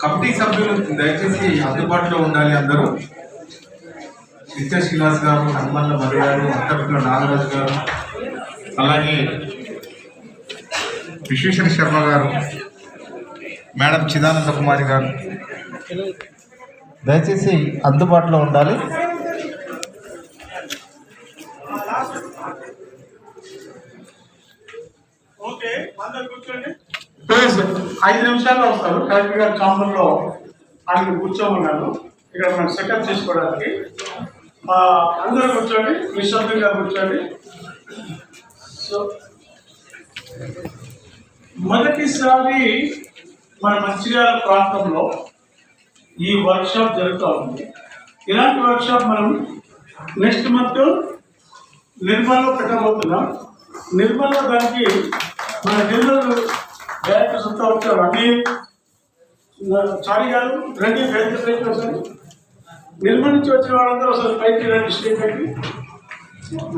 Committee సభ్యులు దయచేసి అందుబాటులో ఉండాలి అందరూ. నిత్య శ్రీనివాస్ గారు హనుమల్ల మరి గారు అంతర్గత నాగరాజు గారు అలాగే విశ్వేశ్వర శర్మ గారు మేడం చిదానంద కుమారి గారు. దయచేసి అందుబాటులో ఉండాలి. ఓకే అందరు కూర్చోండి. ఐదు నిమిషాల్లో వస్తారు. కలెక్టర్ గారి ఛాంబర్లో ఆయన కూర్చోమన్నాను ఇక్కడ మనం సెటప్ చేసుకోవడానికి. అందరూ కూర్చోండి. నిశ్శబ్దంగా కూర్చోండి. సో మొదటిసారి మన మంచిర్యాల ప్రాంతంలో ఈ వర్క్షాప్ జరుగుతూ ఉంది. ఇలాంటి వర్క్షాప్ మనం నెక్స్ట్ మంత్ నిర్మల్లో పెట్టబోతున్నాం. నిర్మల్లో దానికి మన నిర్మల్ వచ్చారు అన్ని చారి గారు రండి బయటకు పైకి ఒకసారి నిర్మల్ నుంచి వచ్చిన వాళ్ళందరూ ఒకసారి పైకి రండి స్టేట్ పైకి.